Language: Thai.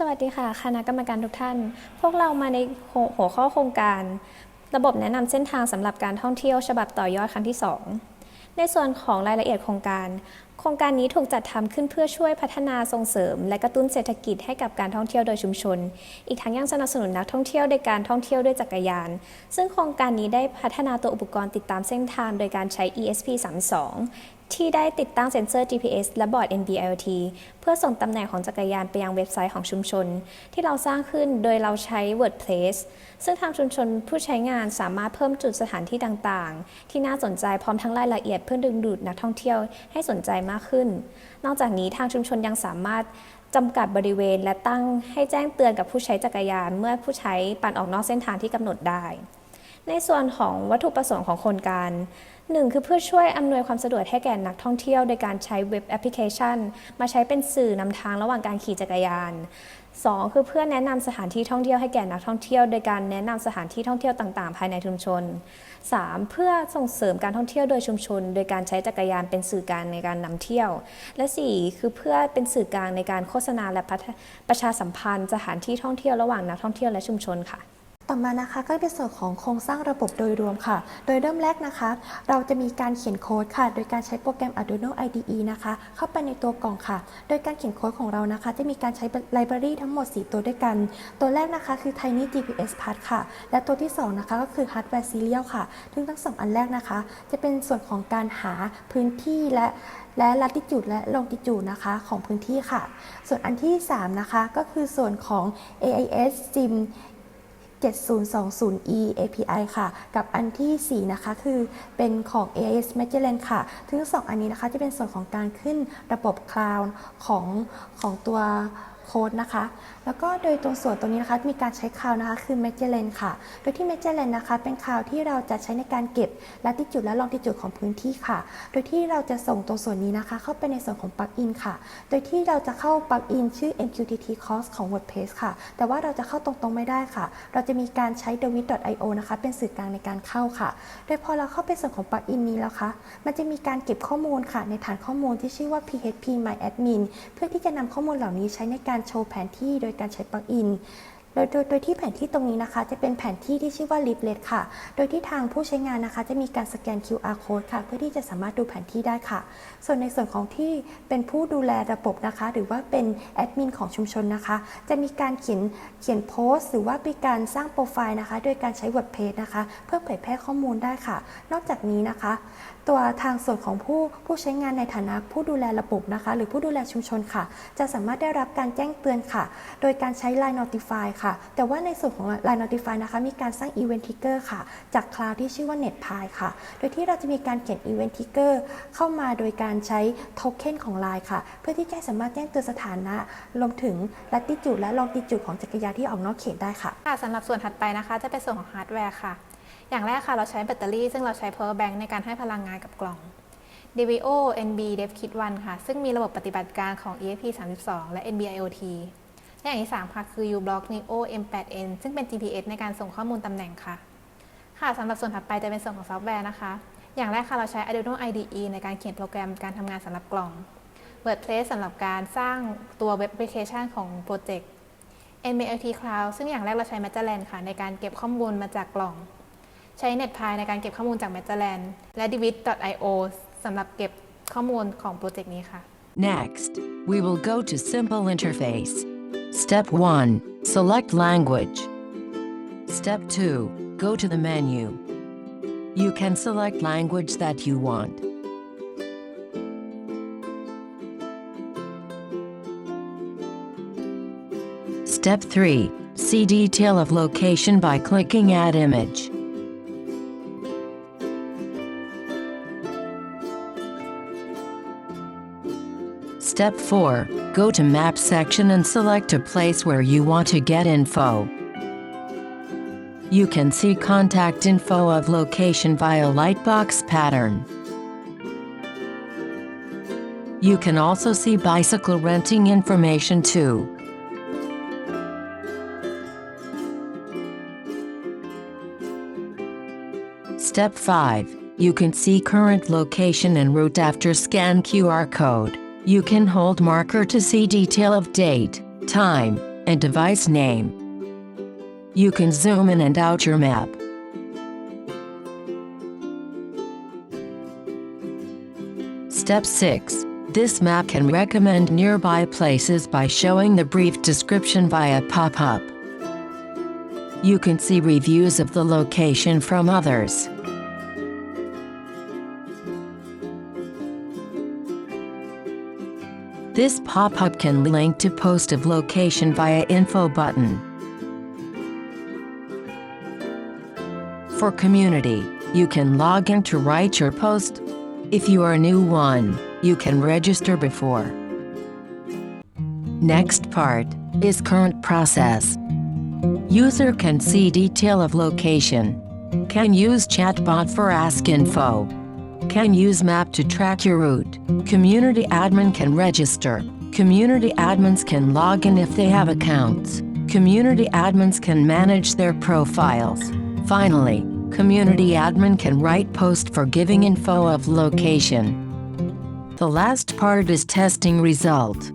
สวัสดีค่ะ คณะกรรมการทุกท่าน พวกเรามาในหัวข้อโครงการ ระบบแนะนำเส้นทางสำหรับการท่องเที่ยวฉบับต่อยอดครั้งที่ 2 ในส่วนของรายละเอียดโครงการ โครงการนี้ถูกจัดทำขึ้นเพื่อช่วยพัฒนาส่งเสริม และกระตุ้นเศรษฐกิจให้กับการท่องเที่ยวโดยชุมชน อีกทั้งยังสนับสนุนนักท่องเที่ยวในการท่องเที่ยวด้วยจักรยาน ซึ่งโครงการนี้ได้พัฒนาตัวอุปกรณ์ติดตามเส้นทาง โดยการใช้ ESP 32 ที่ได้ติดตั้งเซ็นเซอร์ GPS และบอร์ด NB-IoT เพื่อส่งตำแหน่งของจักรยานไปยังเว็บไซต์ของชุมชน ที่เราสร้างขึ้นโดยเราใช้ WordPress ซึ่งทางชุมชนผู้ใช้งานสามารถเพิ่มจุดสถานที่ต่างๆ ที่น่าสนใจพร้อมทั้งรายละเอียดเพื่อดึงดูดนักท่องเที่ยวให้สนใจมากขึ้น นอกจากนี้ทางชุมชนยังสามารถจำกัดบริเวณและตั้งให้แจ้งเตือนกับผู้ใช้จักรยาน เมื่อผู้ใช้ปั่นออกนอกเส้นทางที่กำหนดได้ ในส่วนของวัตถุประสงค์ของโครงการ 1. คือเพื่อช่วยอำนวยความสะดวกให้แก่นักท่องเที่ยวโดยการใช้เว็บแอปพลิเคชัน มาใช้เป็นสื่อนำทางระหว่างการขี่จักรยาน 2. คือเพื่อแนะนำสถานที่ท่องเที่ยวให้แก่นักท่องเที่ยว โดยการแนะนำสถานที่ท่องเที่ยวต่างๆ ภายในชุมชน 3. เพื่อส่งเสริมการท่องเที่ยวโดยชุมชน โดยการใช้จักรยานเป็นสื่อกลางในการนำเที่ยว และ 4. คือเพื่อเป็นสื่อกลางในการโฆษณาและประชาสัมพันธ์ สถานที่ท่องเที่ยวระหว่างนักท่องเที่ยวและชุมชนค่ะ ต่อมานะคะก็เป็นส่วนของโครงสร้างระบบโดยรวมค่ะ โดยเริ่มแรกนะคะ เราจะมีการเขียนโค้ดค่ะ โดยการใช้โปรแกรม Arduino IDE นะคะ เข้าไปในตัวกล่องค่ะ โดยการเขียนโค้ดของเรานะคะ จะมีการใช้ไลบรารีทั้งหมด 4 ตัวด้วยกัน ตัวแรกนะคะคือ Tiny GPS Part ค่ะ และตัวที่ 2 นะคะก็คือ Hardware Serial ค่ะ ซึ่งทั้งสองอันแรกนะคะ จะเป็นส่วนของการหาพื้นที่และและ latitude และ longitude นะคะของพื้นที่ค่ะ ส่วนอันที่ 3 นะคะ ก็คือส่วนของ AIS SIM 7020E API ค่ะ กับอันทีสี่ 4 นะคะคือเป็นของ AIS Magellan ค่ะทั้งสองอันนี้นะคะจะเป็นส่วนของการขึ้นระบบคลาวด์ของของตัว โค้ดนะคะ แล้วก็โดยตัวส่วนตัวนี้นะคะมีการใช้คาวนะคะคือ Magellan ค่ะ โดยที่ Magellan นะคะเป็นคาวที่เราจะใช้ในการเก็บ latitude และ longitude ของพื้นที่ค่ะ โดยที่เราจะส่งตัวส่วนนี้นะคะ เข้าไปในส่วนของ plugin ค่ะ โดยที่เราจะเข้า plugin ชื่อ MQTT Course ของ WordPress ค่ะ แต่ว่าเราจะเข้าตรงๆไม่ได้ค่ะ เราจะมีการใช้ dovit.io นะคะเป็นสื่อกลางในการเข้าค่ะ โดยพอเราเข้าไปส่วนของ plugin นี้แล้วคะมันจะมีการเก็บข้อมูลค่ะในฐานข้อมูลที่ชื่อว่า php my admin เพื่อที่จะนำข้อมูลเหล่านี้ใช้ในการโชว์แผนที่โดยการใช้ปั๊กอิน โดยโดยโดยที่แผนที่ตรงนี้นะคะ จะเป็นแผนที่ที่ชื่อว่า Leaflet ค่ะ โดยที่ทางผู้ใช้งานนะคะ จะมีการสแกน QR code ค่ะ เพื่อที่จะสามารถดูแผนที่ได้ค่ะ ส่วนในส่วนของที่เป็นผู้ดูแลระบบนะคะ หรือว่าเป็นแอดมินของชุมชนนะคะ จะมีการเขียนเขียนโพสต์ หรือว่ามีการสร้างโปรไฟล์นะคะ โดยการใช้ WordPress นะคะ เพื่อเผยแพร่ข้อมูลได้ค่ะ นอกจากนี้นะคะ ตัวทางส่วนของผู้ผู้ใช้งานในฐานะผู้ดูแลระบบนะคะ หรือผู้ดูแลชุมชนค่ะ จะสามารถได้รับการแจ้งเตือนค่ะ โดยการใช้ Line Notify ค่ะแต่ว่าในส่วนของ Line Notify นะคะ มีการสร้าง Event Ticker ค่ะ จากคลาวด์ที่ชื่อว่า NetPy ค่ะ โดยที่เราจะมีการเขียน Event Ticker เข้ามาโดยการใช้โทเค็นของ Line ค่ะ เพื่อที่จะสามารถแจ้งเตือนสถานะ รวมถึง latitude และ longitude ของจักรยานที่ออกนอกเขตได้ค่ะค่ะสำหรับส่วนถัดไปนะคะ จะเป็นส่วนของฮาร์ดแวร์ค่ะ อย่างแรกค่ะ เราใช้แบตเตอรี่ ซึ่งเราใช้ power bank ในการให้พลังงานกับกล่อง DVO NB DevKit 1ค่ะ ซึ่งมีระบบปฏิบัติการของ ESP 32 และ NB IoT และอย่างที่ 3 ค่ะ คือ uBlock Neo M8N ซึ่งเป็น GPS ในการส่งข้อมูลตำแหน่งค่ะ ค่ะสำหรับส่วนถัดไปจะเป็นส่วนของซอฟต์แวร์นะคะ อย่างแรกค่ะเราใช้ Arduino IDE ในการเขียนโปรแกรมการทำงานสำหรับกล่อง WordPress สำหรับการสร้างตัวเว็บแอปพลิเคชันของโปรเจกต์ NBIoT Cloud ซึ่งอย่างแรกเราใช้ Magellan ค่ะ ในการเก็บข้อมูลมาจากกล่อง ใช้ NetPy ในการเก็บข้อมูลจาก Magellan และ Divit.io สำหรับเก็บข้อมูลของโปรเจกต์นี้ค่ะ Next, we will go to Simple Interface. Step 1. Select Language. Step 2. Go to the menu. You can select language that you want. Step 3. See detail of location by clicking Add Image. Step 4. Go to Map section and select a place where you want to get info. You can see contact info of location via lightbox pattern. You can also see bicycle renting information too. Step 5. You can see current location and route after scan QR code. You can hold marker to see detail of date, time, and device name. You can zoom in and out your map. Step 6. This map can recommend nearby places by showing the brief description via pop-up. You can see reviews of the location from others. This pop-up can link to post of location via info button. For community, you can log in to write your post. If you are a new one, you can register before. Next part is current process. User can see detail of location. Can use chatbot for ask info. Can use map to track your route. Community admin can register. Community admins can log in if they have accounts. Community admins can manage their profiles. Finally, community admin can write post for giving info of location. The last part is testing result.